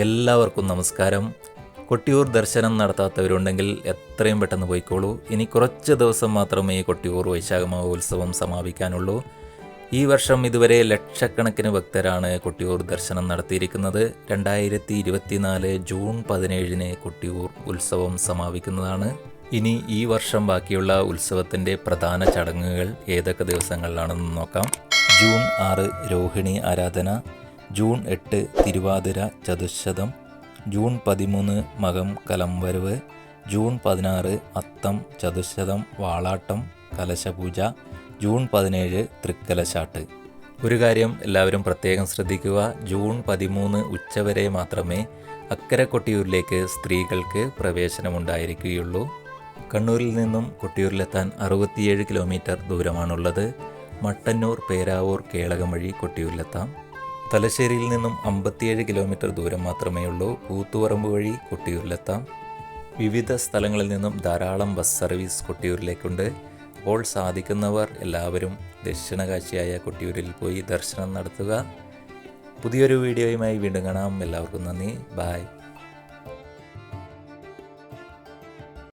എല്ലാവർക്കും നമസ്കാരം. കൊട്ടിയൂർ ദർശനം നടത്താത്തവരുണ്ടെങ്കിൽ എത്രയും പെട്ടെന്ന് പോയിക്കോളൂ. ഇനി കുറച്ച് ദിവസം മാത്രമേ കൊട്ടിയൂർ വൈശാഖ മഹോത്സവം സമാപിക്കാനുള്ളൂ. ഈ വർഷം ഇതുവരെ ലക്ഷക്കണക്കിന് ഭക്തരാണ് കൊട്ടിയൂർ ദർശനം നടത്തിയിരിക്കുന്നത്. രണ്ടായിരത്തി ഇരുപത്തിനാല് ജൂൺ പതിനേഴിന് കൊട്ടിയൂർ ഉത്സവം സമാപിക്കുന്നതാണ്. ഇനി ഈ വർഷം ബാക്കിയുള്ള ഉത്സവത്തിന്റെ പ്രധാന ചടങ്ങുകൾ ഏതൊക്കെ ദിവസങ്ങളിലാണെന്ന് നോക്കാം. ജൂൺ ആറ് രോഹിണി ആരാധന. ജൂൺ എട്ട് തിരുവാതിര ചതുശതം ജൂൺ പതിമൂന്ന് മകം കലംവരവ് ജൂൺ പതിനാറ് അത്തം ചതുശതം വാളാട്ടം കലശപൂജ ജൂൺ പതിനേഴ് തൃക്കലശാട്ട്. ഒരു കാര്യം എല്ലാവരും പ്രത്യേകം ശ്രദ്ധിക്കുക ജൂൺ പതിമൂന്ന് ഉച്ചവരെ മാത്രമേ അക്കരെ കൊട്ടിയൂരിലേക്ക് സ്ത്രീകൾക്ക് പ്രവേശനമുണ്ടായിരിക്കുകയുള്ളൂ. കണ്ണൂരിൽ നിന്നും കൊട്ടിയൂരിലെത്താൻ അറുപത്തിയേഴ് കിലോമീറ്റർ ദൂരമാണുള്ളത്. മട്ടന്നൂർ പേരാവൂർ കേളകം വഴി കൊട്ടിയൂരിലെത്താം. തലശ്ശേരിയിൽ നിന്നും അമ്പത്തിയേഴ് കിലോമീറ്റർ ദൂരം മാത്രമേ ഉള്ളൂ. കൂത്തുപറമ്പ് വഴി കൊട്ടിയൂരിലെത്താം. വിവിധ സ്ഥലങ്ങളിൽ നിന്നും ധാരാളം ബസ് സർവീസ് കൊട്ടിയൂരിലേക്കുണ്ട്. അപ്പോൾ സാധിക്കുന്നവർ എല്ലാവരും ദക്ഷിണകാശിയായ കൊട്ടിയൂരിൽ പോയി ദർശനം നടത്തുക. പുതിയൊരു വീഡിയോയുമായി വീണ്ടും കാണാം. എല്ലാവർക്കും നന്ദി. ബായ്